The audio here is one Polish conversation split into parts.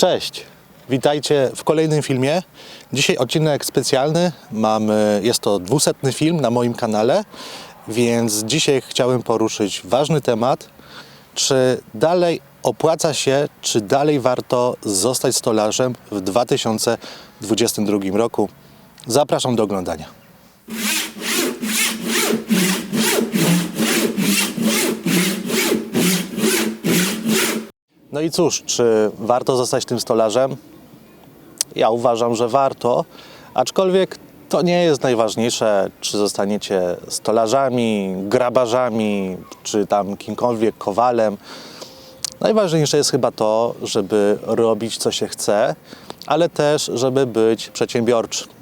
Cześć, witajcie w kolejnym filmie. Dzisiaj odcinek specjalny. Jest to dwusetny film na moim kanale, więc dzisiaj chciałem poruszyć ważny temat. Czy dalej opłaca się, czy dalej warto zostać stolarzem w 2022 roku? Zapraszam do oglądania. No i cóż, czy warto zostać tym stolarzem? Ja uważam, że warto, aczkolwiek to nie jest najważniejsze, czy zostaniecie stolarzami, grabarzami, czy tam kimkolwiek kowalem. Najważniejsze jest chyba to, żeby robić co się chce, ale też, żeby być przedsiębiorczym.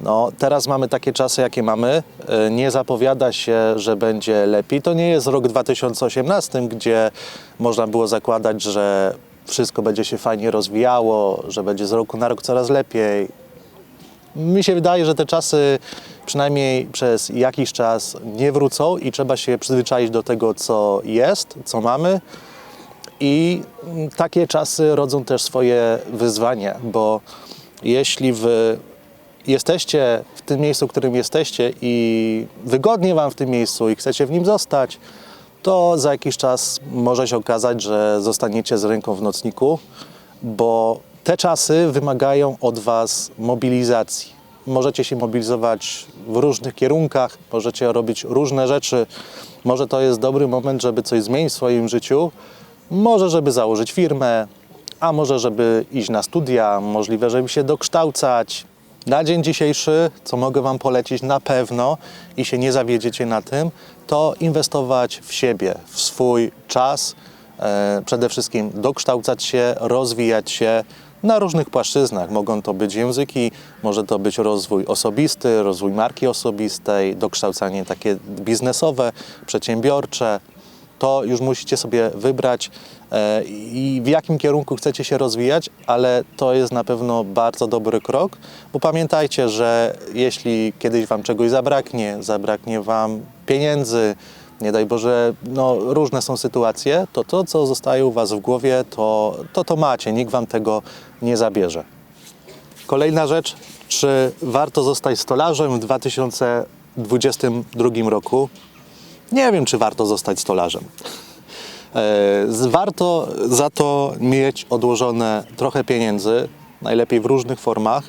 No, teraz mamy takie czasy, jakie mamy. E, Nie zapowiada się, że będzie lepiej. To nie jest rok 2018, gdzie można było zakładać, że wszystko będzie się fajnie rozwijało, że będzie z roku na rok coraz lepiej. Mi się wydaje, że te czasy przynajmniej przez jakiś czas nie wrócą i trzeba się przyzwyczaić do tego, co jest, co mamy. I takie czasy rodzą też swoje wyzwania, bo jeśli wy jesteście w tym miejscu, w którym jesteście i wygodnie Wam w tym miejscu i chcecie w nim zostać, to za jakiś czas może się okazać, że zostaniecie z ręką w nocniku, bo te czasy wymagają od Was mobilizacji. Możecie się mobilizować w różnych kierunkach, możecie robić różne rzeczy. Może to jest dobry moment, żeby coś zmienić w swoim życiu, może żeby założyć firmę, a może żeby iść na studia, możliwe, żeby się dokształcać. Na dzień dzisiejszy, co mogę Wam polecić na pewno i się nie zawiedziecie na tym, to inwestować w siebie, w swój czas, e, przede wszystkim dokształcać się, rozwijać się na różnych płaszczyznach. Mogą to być języki, może to być rozwój osobisty, rozwój marki osobistej, dokształcanie takie biznesowe, przedsiębiorcze to już musicie sobie wybrać i w jakim kierunku chcecie się rozwijać, ale to jest na pewno bardzo dobry krok, bo pamiętajcie, że jeśli kiedyś Wam czegoś zabraknie, zabraknie Wam pieniędzy, nie daj Boże, no, różne są sytuacje, to to, co zostaje u Was w głowie, to to, to macie, nikt Wam tego nie zabierze. Kolejna rzecz, czy warto zostać stolarzem w 2022 roku? Nie wiem, czy warto zostać stolarzem. E, Warto za to mieć odłożone trochę pieniędzy, najlepiej w różnych formach,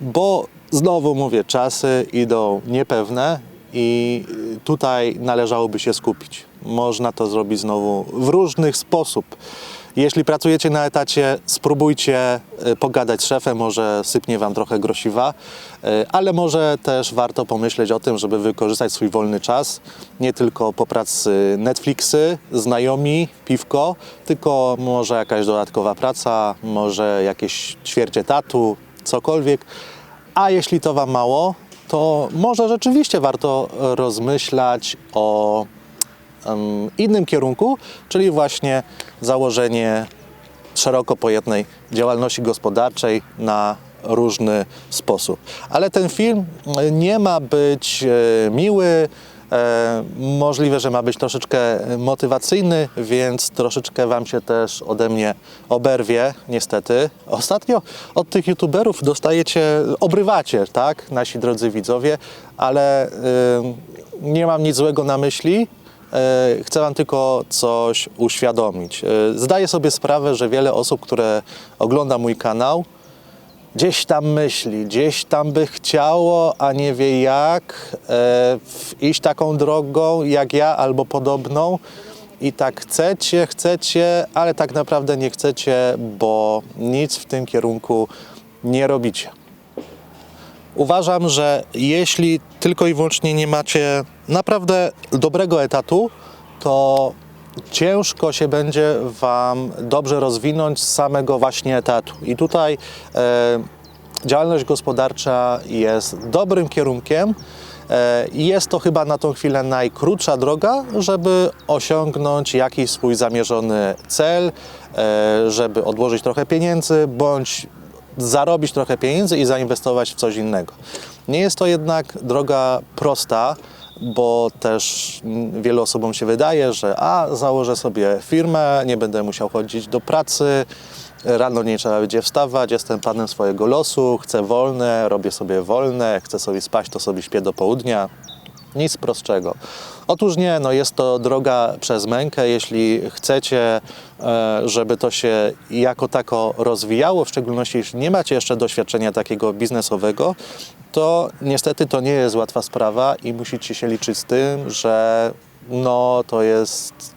bo znowu mówię, czasy idą niepewne i tutaj należałoby się skupić. Można to zrobić znowu w różnych sposób. Jeśli pracujecie na etacie, spróbujcie y, pogadać z szefem, może sypnie wam trochę grosiwa, y, ale może też warto pomyśleć o tym, żeby wykorzystać swój wolny czas, nie tylko po pracy Netflixy, znajomi, piwko, tylko może jakaś dodatkowa praca, może jakieś ćwiercie tatu, cokolwiek. A jeśli to wam mało, to może rzeczywiście warto rozmyślać o innym kierunku, czyli właśnie założenie szeroko pojętej działalności gospodarczej na różny sposób. Ale ten film e, nie ma być e, miły, e, możliwe, że ma być troszeczkę motywacyjny, więc troszeczkę Wam się też ode mnie oberwie, niestety. Ostatnio od tych youtuberów dostajecie, obrywacie, tak, nasi drodzy widzowie, ale nie mam nic złego na myśli. E, Chcę Wam tylko coś uświadomić. E, Zdaję sobie sprawę, że wiele osób, które ogląda mój kanał, gdzieś tam myśli, gdzieś tam by chciało, a nie wie jak, e, iść taką drogą jak ja albo podobną. I tak chcecie, chcecie, ale tak naprawdę nie chcecie, bo nic w tym kierunku nie robicie. Uważam, że jeśli tylko i wyłącznie nie macie naprawdę dobrego etatu, to ciężko się będzie Wam dobrze rozwinąć z samego właśnie etatu. I tutaj e, działalność gospodarcza jest dobrym kierunkiem. E, Jest to chyba na tą chwilę najkrótsza droga, żeby osiągnąć jakiś swój zamierzony cel, e, żeby odłożyć trochę pieniędzy, bądź zarobić trochę pieniędzy i zainwestować w coś innego. Nie jest to jednak droga prosta, bo też wielu osobom się wydaje, że a założę sobie firmę, nie będę musiał chodzić do pracy, Rano nie trzeba będzie wstawać, jestem panem swojego losu, chcę wolne, robię sobie wolne, chcę sobie spać, to sobie śpię do południa. Nic prostszego. Otóż nie, no jest to droga przez mękę. Jeśli chcecie, e, żeby to się jako tako rozwijało, w szczególności jeśli nie macie jeszcze doświadczenia takiego biznesowego, to niestety to nie jest łatwa sprawa i musicie się liczyć z tym, że no to jest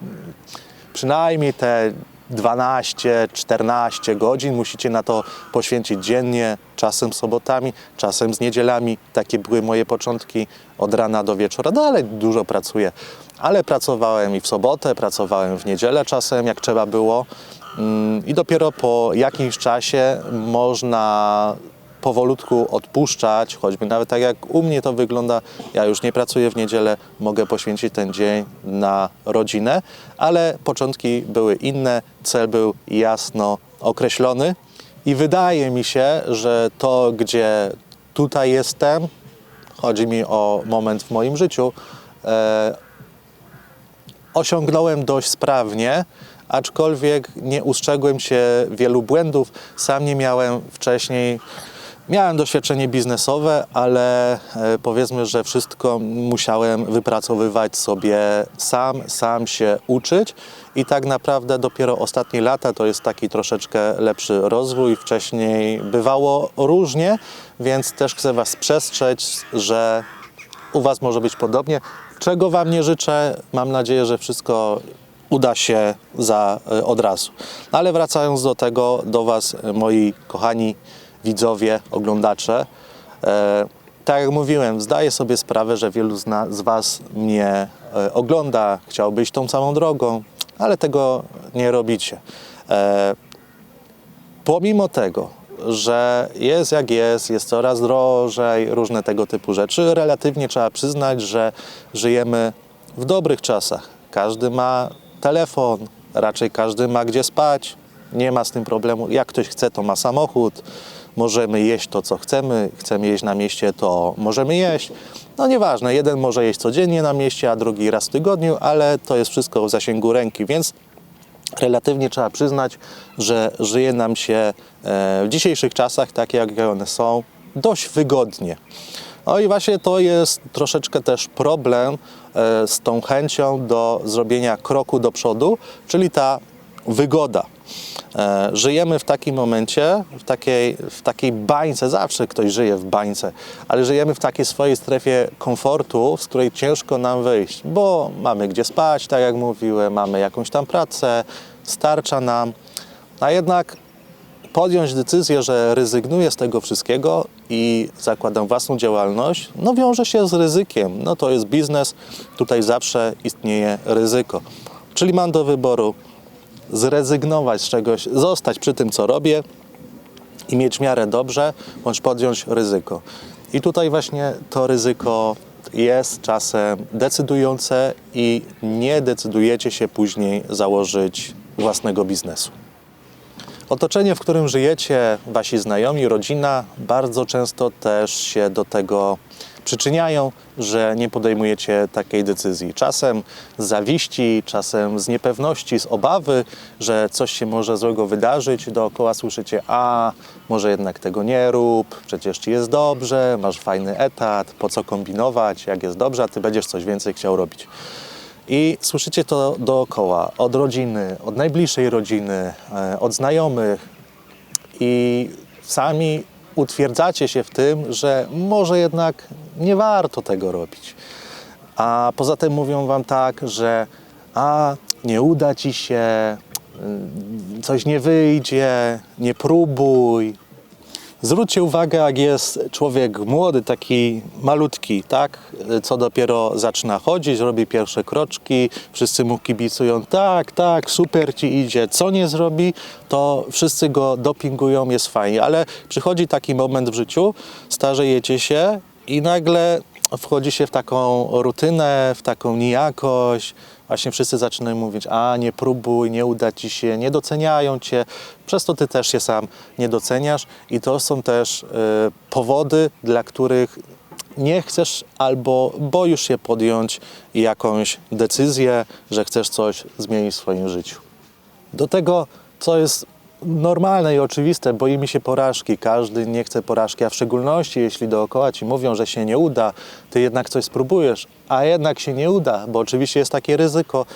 przynajmniej te 12-14 godzin musicie na to poświęcić dziennie, czasem sobotami, czasem z niedzielami. Takie były moje początki od rana do wieczora. Dalej dużo pracuję, ale pracowałem i w sobotę, pracowałem w niedzielę czasem, jak trzeba było. Mm, I dopiero po jakimś czasie można powolutku odpuszczać, choćby nawet tak jak u mnie to wygląda, ja już nie pracuję w niedzielę, mogę poświęcić ten dzień na rodzinę, ale początki były inne, cel był jasno określony i wydaje mi się, że to, gdzie tutaj jestem, chodzi mi o moment w moim życiu, e, osiągnąłem dość sprawnie, aczkolwiek nie ustrzegłem się wielu błędów. Sam nie miałem wcześniej. Miałem doświadczenie biznesowe, ale e, powiedzmy, że wszystko musiałem wypracowywać sobie sam, sam się uczyć i tak naprawdę dopiero ostatnie lata to jest taki troszeczkę lepszy rozwój. Wcześniej bywało różnie, więc też chcę Was przestrzec, że u Was może być podobnie. Czego Wam nie życzę, mam nadzieję, że wszystko uda się za, e, od razu. Ale wracając do tego, do Was, e, moi kochani widzowie, oglądacze, e, tak jak mówiłem, zdaję sobie sprawę, że wielu z, z Was mnie e, ogląda, chciałby iść tą samą drogą, ale tego nie robicie. E, pomimo tego, że jest jak jest, jest coraz drożej, różne tego typu rzeczy, relatywnie trzeba przyznać, że żyjemy w dobrych czasach. Każdy ma telefon, raczej każdy ma gdzie spać, nie ma z tym problemu. Jak ktoś chce, to ma samochód, możemy jeść to, co chcemy, chcemy jeść na mieście, to możemy jeść. No nieważne, jeden może jeść codziennie na mieście, a drugi raz w tygodniu, ale to jest wszystko w zasięgu ręki, więc relatywnie trzeba przyznać, że żyje nam się e, w dzisiejszych czasach, takie jak one są, dość wygodnie. No i właśnie to jest troszeczkę też problem e, z tą chęcią do zrobienia kroku do przodu, czyli ta wygoda. E, Żyjemy w takim momencie, w takiej, w takiej bańce, zawsze ktoś żyje w bańce, ale żyjemy w takiej swojej strefie komfortu, z której ciężko nam wyjść, bo mamy gdzie spać, tak jak mówiłem, mamy jakąś tam pracę, starcza nam, a jednak podjąć decyzję, że rezygnuję z tego wszystkiego i zakładam własną działalność, no wiąże się z ryzykiem. No to jest biznes, tutaj zawsze istnieje ryzyko. Czyli mam do wyboru zrezygnować z czegoś, zostać przy tym, co robię i mieć miarę dobrze, bądź podjąć ryzyko. I tutaj właśnie to ryzyko jest czasem decydujące i nie decydujecie się później założyć własnego biznesu. Otoczenie, w którym żyjecie, wasi znajomi, rodzina, bardzo często też się do tego przyczyniają, że nie podejmujecie takiej decyzji. Czasem z zawiści, czasem z niepewności, z obawy, że coś się może złego wydarzyć. Dookoła słyszycie, a może jednak tego nie rób, przecież ci jest dobrze, masz fajny etat, po co kombinować, jak jest dobrze, a ty będziesz coś więcej chciał robić. I słyszycie to dookoła, od rodziny, od najbliższej rodziny, e, od znajomych i sami utwierdzacie się w tym, że może jednak nie warto tego robić. A poza tym mówią wam tak, że a nie uda ci się, y, coś nie wyjdzie, nie próbuj, Zwróćcie uwagę, jak jest człowiek młody, taki malutki, tak? Co dopiero zaczyna chodzić, robi pierwsze kroczki, wszyscy mu kibicują, tak, tak, super ci idzie. Co nie zrobi, to wszyscy go dopingują, jest fajnie. Ale przychodzi taki moment w życiu, starzejecie się i nagle wchodzi się w taką rutynę, w taką nijakość. Właśnie wszyscy zaczynają mówić, a nie próbuj, nie uda ci się, nie doceniają cię. Przez to ty też się sam nie doceniasz i to są też y, powody, dla których nie chcesz albo boisz się podjąć jakąś decyzję, że chcesz coś zmienić w swoim życiu. Do tego, co jest normalne i oczywiste. Boimy się porażki. Każdy nie chce porażki, a w szczególności jeśli dookoła ci mówią, że się nie uda, ty jednak coś spróbujesz, a jednak się nie uda, bo oczywiście jest takie ryzyko,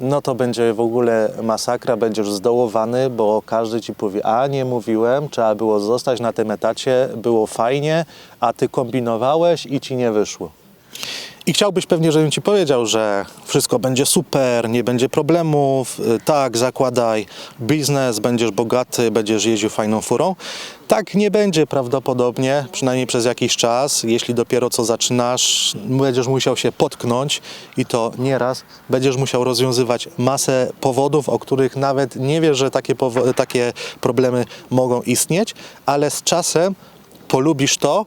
no to będzie w ogóle masakra, będziesz zdołowany, bo każdy ci powie, a nie mówiłem, trzeba było zostać na tym etacie, było fajnie, a ty kombinowałeś i ci nie wyszło. I chciałbyś pewnie, żebym ci powiedział, że wszystko będzie super, nie będzie problemów, y, tak, zakładaj biznes, będziesz bogaty, będziesz jeździł fajną furą. Tak nie będzie prawdopodobnie, przynajmniej przez jakiś czas. Jeśli dopiero co zaczynasz, będziesz musiał się potknąć i to nieraz. Będziesz musiał rozwiązywać masę powodów, o których nawet nie wiesz, że takie, takie problemy mogą istnieć, ale z czasem polubisz to,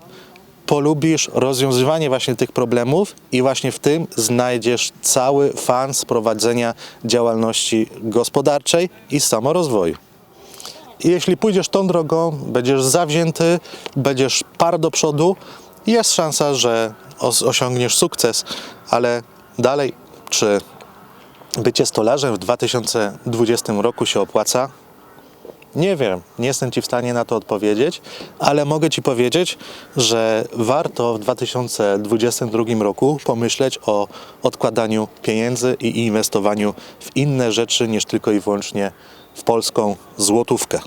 polubisz rozwiązywanie właśnie tych problemów i właśnie w tym znajdziesz cały fan z prowadzenia działalności gospodarczej i samorozwoju. I jeśli pójdziesz tą drogą, będziesz zawzięty, będziesz par do przodu, jest szansa, że os- osiągniesz sukces, ale dalej, czy bycie stolarzem w 2020 roku się opłaca? Nie wiem, nie jestem Ci w stanie na to odpowiedzieć, ale mogę Ci powiedzieć, że warto w 2022 roku pomyśleć o odkładaniu pieniędzy i inwestowaniu w inne rzeczy niż tylko i wyłącznie w polską złotówkę.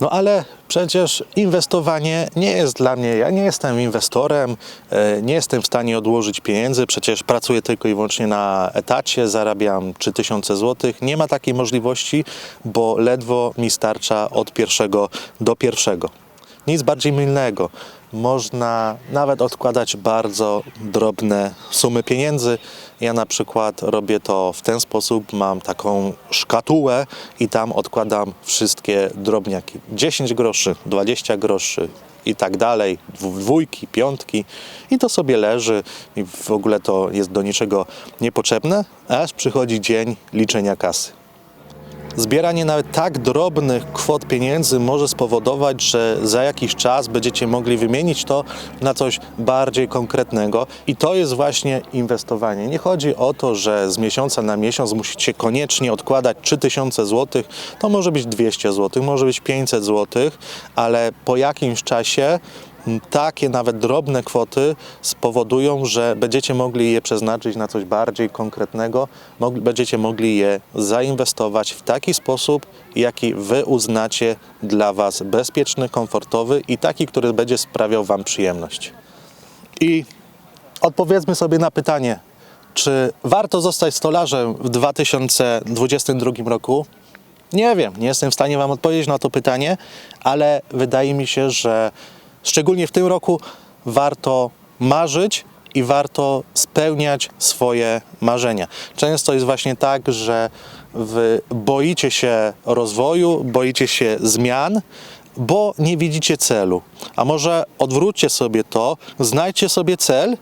No ale przecież inwestowanie nie jest dla mnie, ja nie jestem inwestorem, e, nie jestem w stanie odłożyć pieniędzy, przecież pracuję tylko i wyłącznie na etacie, zarabiam 3000 zł. Nie ma takiej możliwości, bo ledwo mi starcza od pierwszego do pierwszego. Nic bardziej mylnego. Można nawet odkładać bardzo drobne sumy pieniędzy. Ja na przykład robię to w ten sposób, mam taką szkatułę i tam odkładam wszystkie drobniaki. 10 groszy, 20 groszy i tak dalej, dwójki, piątki i to sobie leży i w ogóle to jest do niczego niepotrzebne, aż przychodzi dzień liczenia kasy. Zbieranie nawet tak drobnych kwot pieniędzy może spowodować, że za jakiś czas będziecie mogli wymienić to na coś bardziej konkretnego i to jest właśnie inwestowanie. Nie chodzi o to, że z miesiąca na miesiąc musicie koniecznie odkładać 3000 zł, to może być 200 zł, może być 500 zł, ale po jakimś czasie takie nawet drobne kwoty spowodują, że będziecie mogli je przeznaczyć na coś bardziej konkretnego, będziecie mogli je zainwestować w taki sposób, jaki wy uznacie dla was bezpieczny, komfortowy i taki, który będzie sprawiał wam przyjemność. I odpowiedzmy sobie na pytanie, czy warto zostać stolarzem w 2022 roku? Nie wiem, nie jestem w stanie Wam odpowiedzieć na to pytanie, ale wydaje mi się, że szczególnie w tym roku warto marzyć i warto spełniać swoje marzenia. Często jest właśnie tak, że boicie się rozwoju, boicie się zmian, bo nie widzicie celu. A może odwróćcie sobie to, znajdźcie sobie cel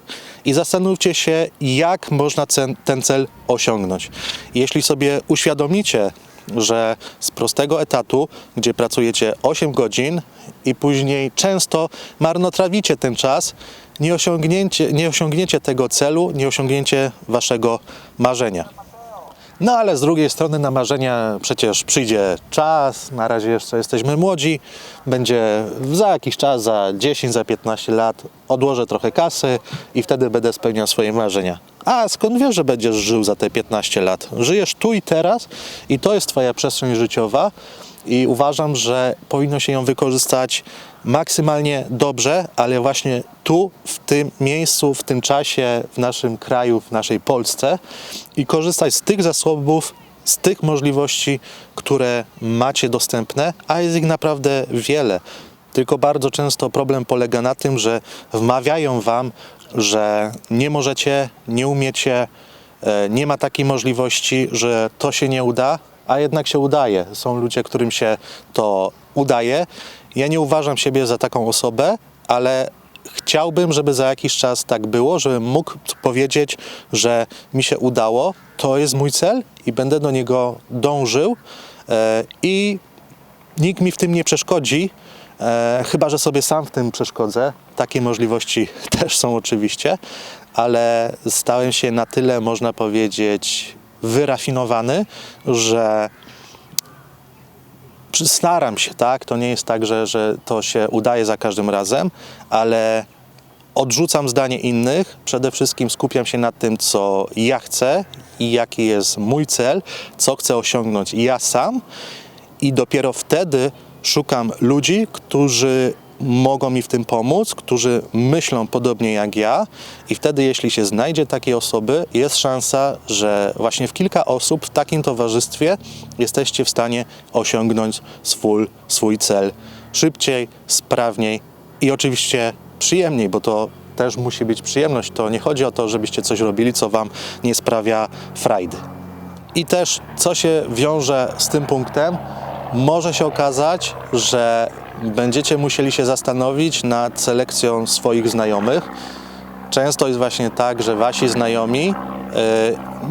i zastanówcie się, jak można ten cel osiągnąć. Jeśli sobie uświadomicie, że z prostego etatu, gdzie pracujecie 8 godzin i później często marnotrawicie ten czas, nie osiągnięcie, nie osiągniecie tego celu, nie osiągnięcie waszego marzenia. No ale z drugiej strony na marzenia przecież przyjdzie czas, na razie jeszcze jesteśmy młodzi, będzie za jakiś czas, za 10, za 15 lat odłożę trochę kasy i wtedy będę spełniał swoje marzenia. A skąd wiesz, że będziesz żył za te 15 lat? Żyjesz tu i teraz i to jest twoja przestrzeń życiowa i uważam, że powinno się ją wykorzystać maksymalnie dobrze, ale właśnie tu, w tym miejscu, w tym czasie, w naszym kraju, w naszej Polsce i korzystać z tych zasobów, z tych możliwości, które macie dostępne, a jest ich naprawdę wiele. Tylko bardzo często problem polega na tym, że wmawiają wam, że nie możecie, nie umiecie, e, nie ma takiej możliwości, że to się nie uda, a jednak się udaje. Są ludzie, którym się to udaje. Ja nie uważam siebie za taką osobę, ale chciałbym, żeby za jakiś czas tak było, żebym mógł powiedzieć, że mi się udało, to jest mój cel i będę do niego dążył e, i nikt mi w tym nie przeszkodzi, e, chyba że sobie sam w tym przeszkodzę. Takie możliwości też są oczywiście, ale stałem się na tyle, można powiedzieć, wyrafinowany, że staram się, tak? To nie jest tak, że, że to się udaje za każdym razem, ale odrzucam zdanie innych. Przede wszystkim skupiam się na tym, co ja chcę i jaki jest mój cel, co chcę osiągnąć ja sam. I dopiero wtedy szukam ludzi, którzy mogą mi w tym pomóc, którzy myślą podobnie jak ja. I wtedy, jeśli się znajdzie takie osoby, jest szansa, że właśnie w kilka osób w takim towarzystwie jesteście w stanie osiągnąć swój, swój cel szybciej, sprawniej i oczywiście przyjemniej, bo to też musi być przyjemność. To nie chodzi o to, żebyście coś robili, co wam nie sprawia frajdy. I też, co się wiąże z tym punktem, może się okazać, że będziecie musieli się zastanowić nad selekcją swoich znajomych. Często jest właśnie tak, że wasi znajomi, e,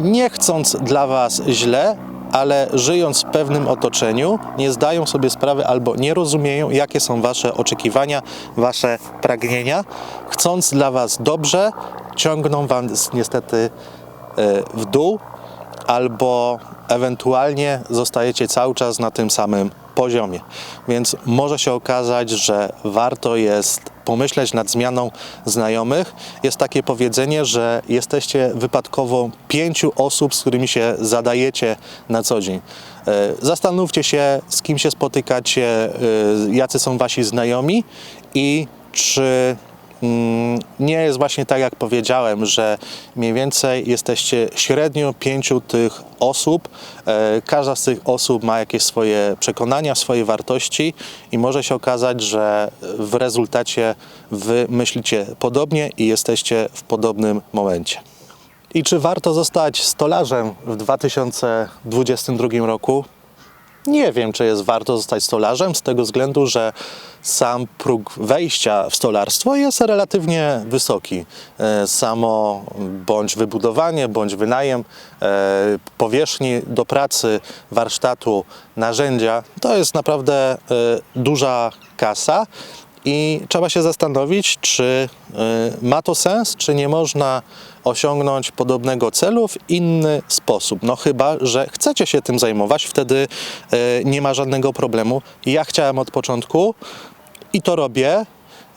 nie chcąc dla was źle, ale żyjąc w pewnym otoczeniu, nie zdają sobie sprawy albo nie rozumieją, jakie są wasze oczekiwania, wasze pragnienia. Chcąc dla was dobrze, ciągną was niestety e, w dół, albo ewentualnie zostajecie cały czas na tym samym poziomie. Więc może się okazać, że warto jest pomyśleć nad zmianą znajomych. Jest takie powiedzenie, że jesteście wypadkowo pięciu osób, z którymi się zadajecie na co dzień. E, Zastanówcie się, z kim się spotykacie, e, jacy są wasi znajomi i czy nie jest właśnie tak, jak powiedziałem, że mniej więcej jesteście średnio pięciu tych osób. E, Każda z tych osób ma jakieś swoje przekonania, swoje wartości i może się okazać, że w rezultacie wy myślicie podobnie i jesteście w podobnym momencie. I czy warto zostać stolarzem w 2022 roku? Nie wiem, czy jest warto zostać stolarzem, z tego względu, że sam próg wejścia w stolarstwo jest relatywnie wysoki. E, Samo bądź wybudowanie, bądź wynajem e, powierzchni do pracy, warsztatu, narzędzia to jest naprawdę e, duża kasa. I trzeba się zastanowić, czy ma to sens, czy nie można osiągnąć podobnego celu w inny sposób. No chyba, że chcecie się tym zajmować, wtedy nie ma żadnego problemu. Ja chciałem od początku i to robię,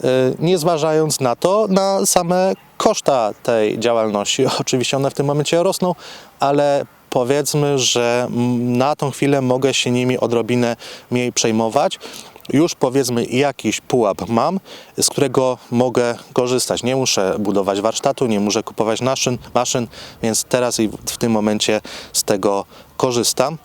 y, nie zważając na to, na same koszta tej działalności. Oczywiście one w tym momencie rosną, ale powiedzmy, że na tą chwilę mogę się nimi odrobinę mniej przejmować. Już powiedzmy jakiś pułap mam, z którego mogę korzystać. Nie muszę budować warsztatu, nie muszę kupować maszyn, maszyn więc teraz i w tym momencie z tego korzystam.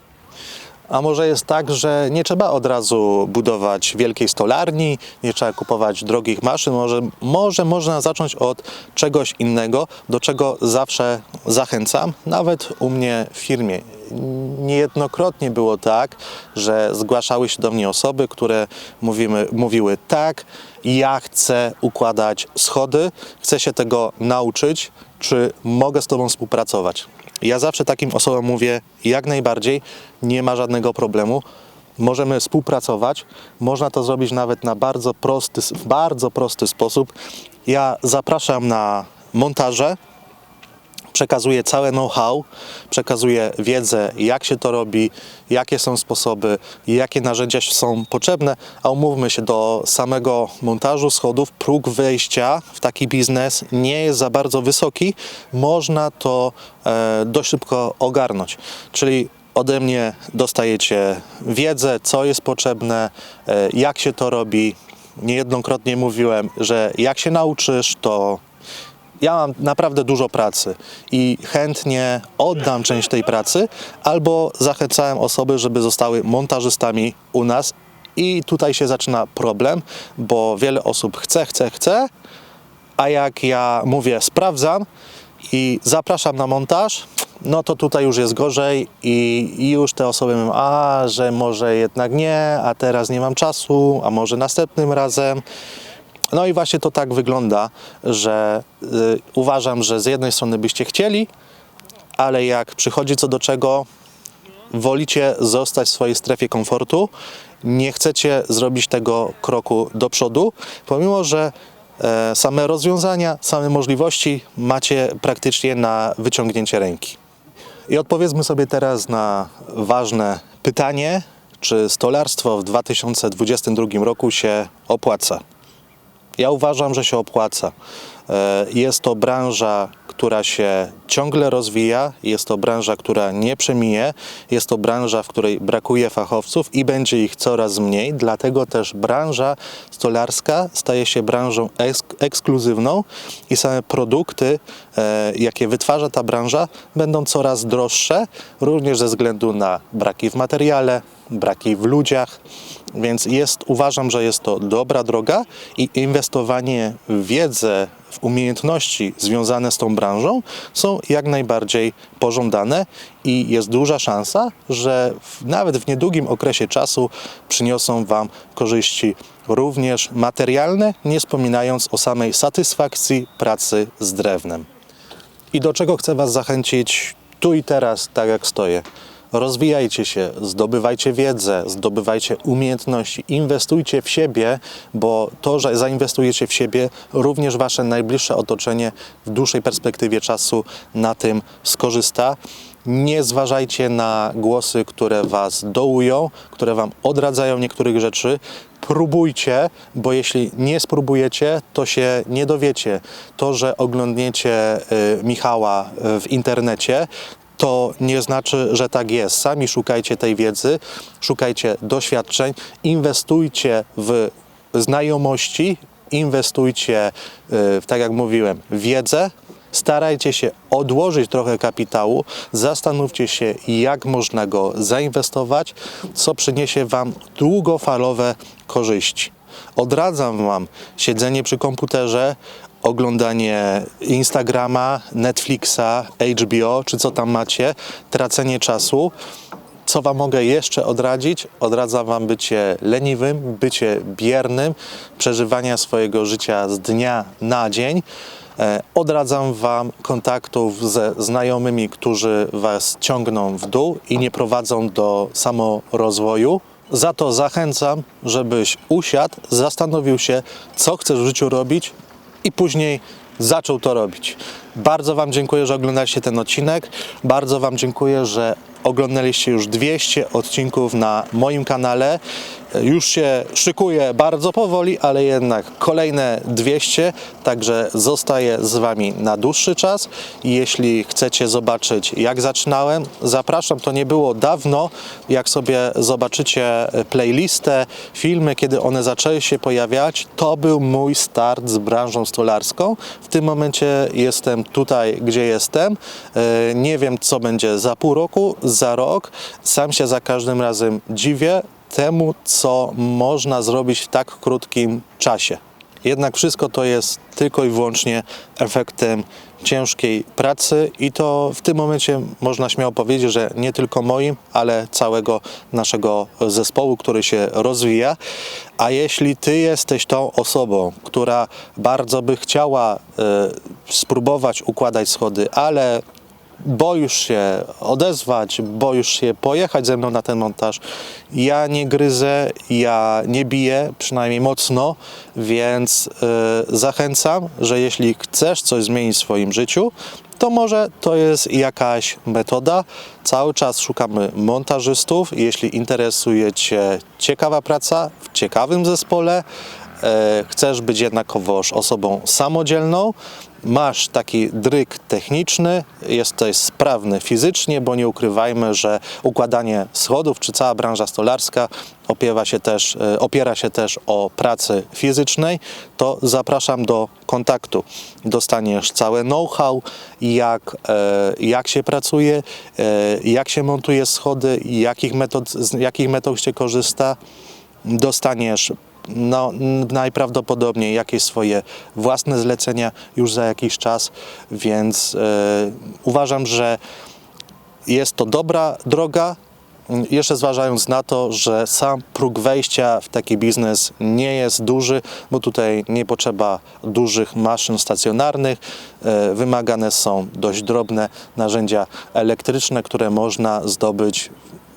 A może jest tak, że nie trzeba od razu budować wielkiej stolarni, nie trzeba kupować drogich maszyn, może, może można zacząć od czegoś innego, do czego zawsze zachęcam, nawet u mnie w firmie. Niejednokrotnie było tak, że zgłaszały się do mnie osoby, które mówimy, mówiły tak, ja chcę układać schody, chcę się tego nauczyć, czy mogę z Tobą współpracować. Ja zawsze takim osobom mówię, jak najbardziej, nie ma żadnego problemu. Możemy współpracować. Można to zrobić nawet na bardzo prosty, w bardzo prosty sposób. Ja zapraszam na montaże, przekazuję całe know-how, przekazuję wiedzę, jak się to robi, jakie są sposoby, jakie narzędzia są potrzebne, a umówmy się, do samego montażu schodów próg wejścia w taki biznes nie jest za bardzo wysoki. Można to e, dość szybko ogarnąć. Czyli ode mnie dostajecie wiedzę, co jest potrzebne, e, jak się to robi. Niejednokrotnie mówiłem, że jak się nauczysz, to ja mam naprawdę dużo pracy i chętnie oddam część tej pracy, albo zachęcałem osoby, żeby zostały montażystami u nas. I tutaj się zaczyna problem, bo wiele osób chce, chce, chce, a jak ja mówię, sprawdzam i zapraszam na montaż, no to tutaj już jest gorzej i i już te osoby mówią, a że może jednak nie, a teraz nie mam czasu, a może następnym razem. No i właśnie to tak wygląda, że y, uważam, że z jednej strony byście chcieli, ale jak przychodzi co do czego, wolicie zostać w swojej strefie komfortu, nie chcecie zrobić tego kroku do przodu, pomimo że e, same rozwiązania, same możliwości macie praktycznie na wyciągnięcie ręki. I odpowiedzmy sobie teraz na ważne pytanie, czy stolarstwo w 2022 roku się opłaca? Ja uważam, że się opłaca. E, Jest to branża, która się ciągle rozwija, jest to branża, która nie przemije, jest to branża, w której brakuje fachowców i będzie ich coraz mniej, dlatego też branża stolarska staje się branżą eks- ekskluzywną i same produkty, e, jakie wytwarza ta branża, będą coraz droższe, również ze względu na braki w materiale, braki w ludziach, więc jest, uważam, że jest to dobra droga i inwestowanie w wiedzę, w umiejętności związane z tą branżą są jak najbardziej pożądane i jest duża szansa, że w, nawet w niedługim okresie czasu przyniosą Wam korzyści również materialne, nie wspominając o samej satysfakcji pracy z drewnem. I do czego chcę Was zachęcić tu i teraz, tak jak stoję. Rozwijajcie się, zdobywajcie wiedzę, zdobywajcie umiejętności, inwestujcie w siebie, bo to, że zainwestujecie w siebie, również Wasze najbliższe otoczenie w dłuższej perspektywie czasu na tym skorzysta. Nie zważajcie na głosy, które Was dołują, które Wam odradzają niektórych rzeczy. Próbujcie, bo jeśli nie spróbujecie, to się nie dowiecie. To, że oglądniecie y, Michała y, w internecie, to nie znaczy, że tak jest. Sami szukajcie tej wiedzy, szukajcie doświadczeń, inwestujcie w znajomości, inwestujcie, y, tak jak mówiłem, wiedzę. Starajcie się odłożyć trochę kapitału, zastanówcie się, jak można go zainwestować, co przyniesie Wam długofalowe korzyści. Odradzam Wam siedzenie przy komputerze, oglądanie Instagrama, Netflixa, HBO, czy co tam macie, tracenie czasu. Co Wam mogę jeszcze odradzić? Odradzam Wam bycie leniwym, bycie biernym, przeżywania swojego życia z dnia na dzień. E, Odradzam Wam kontaktów ze znajomymi, którzy Was ciągną w dół i nie prowadzą do samorozwoju. Za to zachęcam, żebyś usiadł, zastanowił się, co chcesz w życiu robić i później zaczął to robić. Bardzo Wam dziękuję, że oglądaliście ten odcinek. Bardzo Wam dziękuję, że oglądaliście już 200 odcinków na moim kanale. Już się szykuje bardzo powoli, ale jednak kolejne 200, także zostaję z Wami na dłuższy czas. Jeśli chcecie zobaczyć, jak zaczynałem, zapraszam. To nie było dawno. Jak sobie zobaczycie playlistę, filmy, kiedy one zaczęły się pojawiać, to był mój start z branżą stolarską. W tym momencie jestem tutaj, gdzie jestem. E, Nie wiem, co będzie za pół roku, za rok. Sam się za każdym razem dziwię temu, co można zrobić w tak krótkim czasie. Jednak wszystko to jest tylko i wyłącznie efektem ciężkiej pracy i to w tym momencie można śmiało powiedzieć, że nie tylko moim, ale całego naszego zespołu, który się rozwija. A jeśli ty jesteś tą osobą, która bardzo by chciała e, spróbować układać schody, ale boisz się odezwać, boisz się pojechać ze mną na ten montaż. Ja nie gryzę, ja nie biję, przynajmniej mocno, więc y, zachęcam, że jeśli chcesz coś zmienić w swoim życiu, to może to jest jakaś metoda. Cały czas szukamy montażystów. Jeśli interesuje Cię ciekawa praca w ciekawym zespole, e, chcesz być jednakowoż osobą samodzielną, masz taki dryk techniczny, jesteś sprawny fizycznie, bo nie ukrywajmy, że układanie schodów czy cała branża stolarska opiewa się też, e, opiera się też o pracy fizycznej, to zapraszam do kontaktu. Dostaniesz całe know-how, jak, e, jak się pracuje, e, jak się montuje schody, jakich metod, z jakich metod się korzysta dostaniesz no, najprawdopodobniej jakieś swoje własne zlecenia już za jakiś czas, więc e, uważam, że jest to dobra droga. m, Jeszcze zważając na to, że sam próg wejścia w taki biznes nie jest duży, bo tutaj nie potrzeba dużych maszyn stacjonarnych, e, wymagane są dość drobne narzędzia elektryczne, które można zdobyć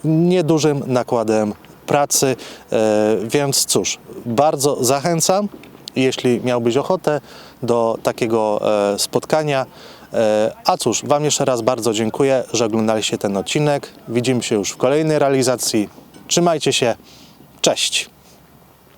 niedużym nakładem pracy, e, więc cóż, bardzo zachęcam, jeśli miałbyś ochotę do takiego e, spotkania. E, A cóż, Wam jeszcze raz bardzo dziękuję, że oglądaliście ten odcinek. Widzimy się już w kolejnej realizacji. Trzymajcie się. Cześć.